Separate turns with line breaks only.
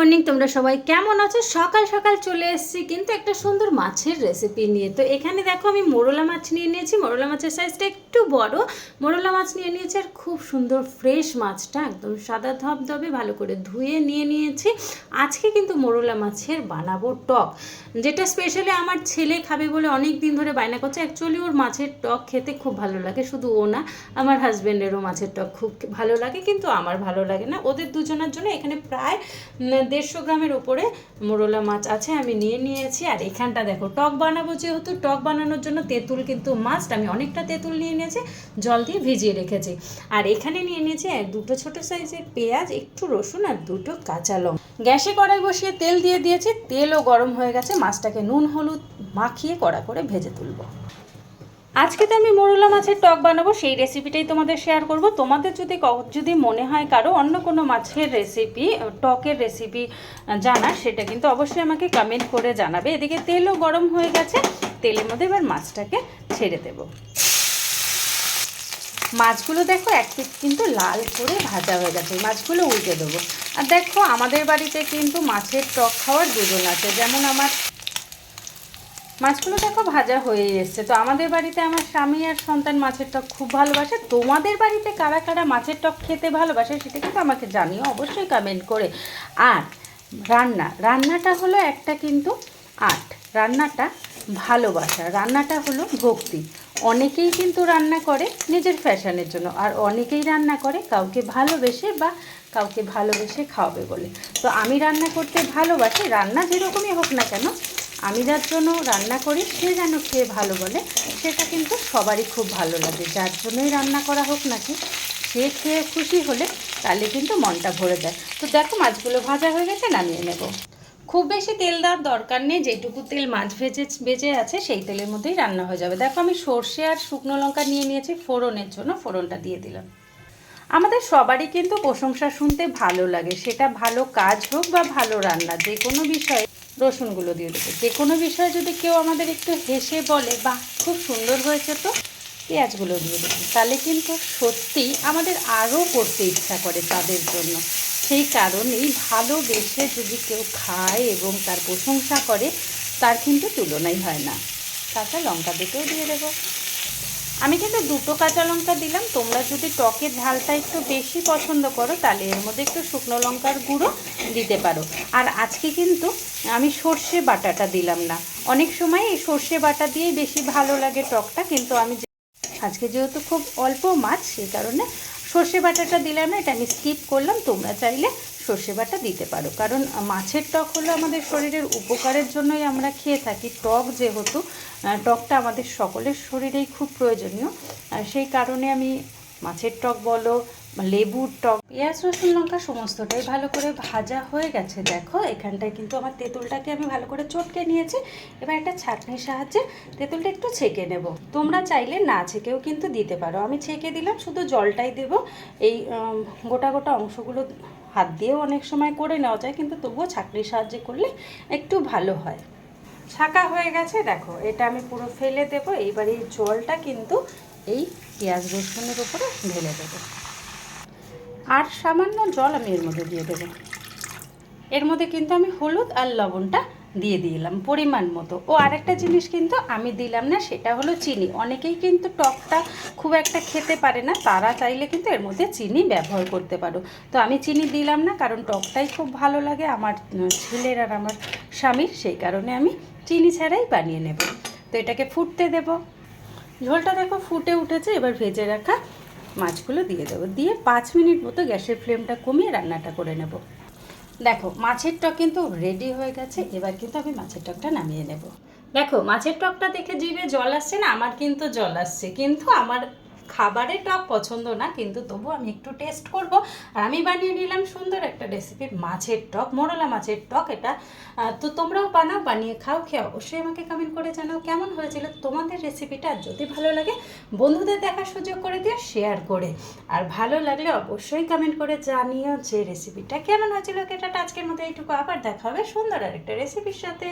Morning, তোমরা সবাই কেমন আছো? সকাল সকাল চলে এসেছি কিন্তু একটা সুন্দর মাছের রেসিপি নিয়ে। তো এখানে দেখো, আমি মোরলা মাছ নিয়ে নিয়েছি। মোরলা মাছের সাইজটা একটু বড়। মোরলা মাছ নিয়ে নিয়েছি আর খুব সুন্দর ফ্রেশ মাছটা, একদম সাদা ধপ ধবধবে, ভালো করে ধুয়ে নিয়ে নিয়েছি। আজকে কিন্তু মোরলা মাছের বানাবো টক, যেটা স্পেশালি আমার ছেলে খাবে বলে অনেক দিন ধরে বায়না করছে। অ্যাকচুয়ালি ওর মাছের টক খেতে খুব ভালো লাগে, শুধু ও না, আমার হাজব্যান্ডেরও মাছের টক খুব ভালো লাগে, কিন্তু আমার ভালো লাগে না। ওদের দুজনের জন্য এখানে প্রায় দেড়শো গ্রামের ওপরে মোরলা মাছ আছে, আমি নিয়ে নিয়েছি। আর এখানটা দেখো, টক বানাবো যেহেতু, টক বানানোর জন্য তেঁতুল কিন্তু মাস্ট আমি অনেকটা তেঁতুল নিয়ে নিয়েছি, জল দিয়ে ভিজিয়ে রেখেছি। আর এখানে নিয়ে নিয়েছি দুটো ছোট সাইজের পেঁয়াজ, একটু রসুন আর দুটো কাঁচা লঙ্কা। গ্যাসে কড়াই বসিয়ে তেল দিয়ে দিয়েছি, তেলও গরম হয়ে গেছে, মাছটাকে নুন, হলুদ মাখিয়ে কড়া করে ভেজে তুলবো। আজকে তো আমি মোরলা মাছের টক বানাবো, সেই রেসিপিটাই তোমাদের শেয়ার করব। তোমাদের যদি যদি মনে হয় কারও অন্য কোনো মাছের রেসিপি টকের রেসিপি জানার, সেটা কিন্তু অবশ্যই আমাকে কমেন্ট করে জানাবে। এদিকে তেলও গরম হয়ে গেছে, তেলের মধ্যে এবার মাছটাকে ছেড়ে দেব। মাছগুলো দেখো, এক পিঠ কিন্তু লাল করে ভাজা হয়ে গেছে মাছগুলো উল্টে দেবো। আর দেখো, আমাদের বাড়িতে কিন্তু মাছের টক খাওয়ার দুজন আছে, যেমন আমার মাছগুলো দেখো ভাজা হয়ে এসছে। তো আমাদের বাড়িতে আমার স্বামী আর সন্তান মাছের টক খুব ভালোবাসে। তোমাদের বাড়িতে কারা কারা মাছের টক খেতে ভালোবাসে সেটা কিন্তু আমাকে জানিও, অবশ্যই কমেন্ট করে। আর রান্না, রান্নাটা হলো একটা কিন্তু আর্ট। রান্নাটা ভালোবাসা, রান্নাটা হলো ভক্তি। অনেকেই কিন্তু রান্না করে নিজের ফ্যাশনের জন্য, আর অনেকেই রান্না করে কাউকে ভালোবেসে বা কাউকে ভালোবেসে খাওয়াবে বলে। তো আমি রান্না করতে ভালোবাসি, রান্না যেরকমই হোক না কেন আমি যার জন্য রান্না করি, সে যেন খেয়ে ভালো বলে, সেটা কিন্তু সবারই খুব ভালো লাগে। যার জন্যই রান্না করা হোক নাকি, সে খেয়ে খুশি হলে তাহলে কিন্তু মনটা ভরে যায়। তো দেখো, মাছগুলো ভাজা হয়ে গেছে, নামিয়ে নেব। খুব বেশি তেল দেওয়ার দরকার নেই, যেটুকু তেল মাছ ভেজে বেজে আছে, সেই তেলের মধ্যেই রান্না হয়ে যাবে। দেখো, আমি সর্ষে আর শুকনো লঙ্কা নিয়ে নিয়েছি ফোড়নের জন্য, ফোড়নটা দিয়ে দিলাম। আমাদের সবারই কিন্তু প্রশংসা শুনতে ভালো লাগে। সেটা ভালো কাজ হোক বা ভালো রান্না, যে কোনো বিষয়ে রসুনগুলো দিয়ে দেবো। যে কোনো বিষয়ে যদি কেউ আমাদের একটু হেসে বলে বা খুব সুন্দর হয়েছে তো, পেঁয়াজগুলো দিয়ে দেবেন তাহলে কিন্তু সত্যি আমাদের আরও করতে ইচ্ছা করে তাদের জন্য। সেই কারণেই ভালোবেসে যদি কেউ খায় এবং তার প্রশংসা করে, তার কিন্তু তুলনাই হয় না। তাছাড়া লঙ্কা দুটোও দিয়ে দেবো। আমি কিন্তু দুটো কাঁচা লঙ্কা দিলাম। তোমরা যদি টকের ঝালটা একটু বেশি পছন্দ করো, তাহলে এর মধ্যে একটু শুকনো লঙ্কার গুঁড়ো দিতে পারো। আর আজকে কিন্তু আমি সর্ষে বাটাটা দিলাম না। অনেক সময় এই সর্ষে বাটা দিয়েই বেশি ভালো লাগে টকটা, কিন্তু আমি আজকে যেহেতু খুব অল্প মাছ, সেই কারণে সর্ষে বাটাটা দিলাম না, এটা আমি স্কিপ করলাম। তোমরা চাইলে সর্ষে বাটা দিতে পারো। কারণ মাছের টক হলো আমাদের শরীরের উপকারের জন্যই আমরা খেয়ে থাকি। টক যেহেতু টকটা আমাদের সকলের শরীরেই খুব প্রয়োজনীয়। সেই কারণে আমি মাছের টক বলো লেবুর টক, পেঁয়াজ, রসুন, লঙ্কা সমস্তটাই ভালো করে ভাজা হয়ে গেছে। দেখো, এখানটায় কিন্তু আমার তেঁতুলটাকে আমি ভালো করে চটকে নিয়েছি। এবার একটা ছাঁকনির সাহায্যে তেঁতুলটা একটু ছেঁকে নেব। তোমরা চাইলে না ছেঁকেও কিন্তু দিতে পারো। আমি ছেঁকে দিলাম, শুধু জলটাই দেব। এই গোটা গোটা অংশগুলো হাত দিয়েও অনেক সময় করে নেওয়া যায়, কিন্তু তবুও ছাঁকনির সাহায্যে করলে একটু ভালো হয়। ছাকা হয়ে গেছে, দেখো, এটা আমি পুরো ফেলে দেব। এইবার এই জলটা কিন্তু এই পেঁয়াজ, রসুনের উপরে ঢেলে দেবো। আর সামান্য জল আমি এর মধ্যে দিয়ে দেবো। এর মধ্যে কিন্তু আমি হলুদ আর লবণটা দিয়ে দিলাম পরিমাণ মতো। ও আরেকটা জিনিস কিন্তু আমি দিলাম না, সেটা হলো চিনি। অনেকেই কিন্তু টকটা খুব একটা খেতে পারে না, তারা চাইলে কিন্তু এর মধ্যে চিনি ব্যবহার করতে পারো। তো আমি চিনি দিলাম না, কারণ টকটাই খুব ভালো লাগে আমার ছেলের আর আমার স্বামীর, সেই কারণে আমি চিনি ছাড়াই বানিয়ে নেব। তো এটাকে ফুটতে দেব। ঝোলটা দেখো ফুটে উঠেছে, এবার ভেজে রাখা মাছগুলো দিয়ে দেবো। দিয়ে পাঁচ মিনিট মতো গ্যাসের ফ্লেমটা কমিয়ে রান্নাটা করে নেব। দেখো, মাছের টক কিন্তু রেডি হয়ে গেছে, এবার কিন্তু আমি মাছের টকটা নামিয়ে নেব। দেখো, মাছের টকটা দেখে জিভে জল আসছে না, আমার কিন্তু জল আসছে, কিন্তু আমার খাবারের টক পছন্দ না, কিন্তু তবু আমি একটু টেস্ট করব। আর আমি বানিয়ে নিলাম সুন্দর একটা রেসিপি মাছের টক, মোরলা মাছের টক এটা। তো তোমরাও বানাও, বানিয়ে খাও, খেয়ে অবশ্যই আমাকে কমেন্ট করে জানাও কেমন হয়েছিল তোমাদের রেসিপিটা যদি ভালো লাগে, বন্ধুদের দেখার সুযোগ করে দিও শেয়ার করে। আর ভালো লাগলে অবশ্যই কমেন্ট করে জানিও যে রেসিপিটা কেমন হয়েছিল। এটা আজকের মতো এইটুকু। আবার দেখা হবে সুন্দর আরেকটা রেসিপির সাথে।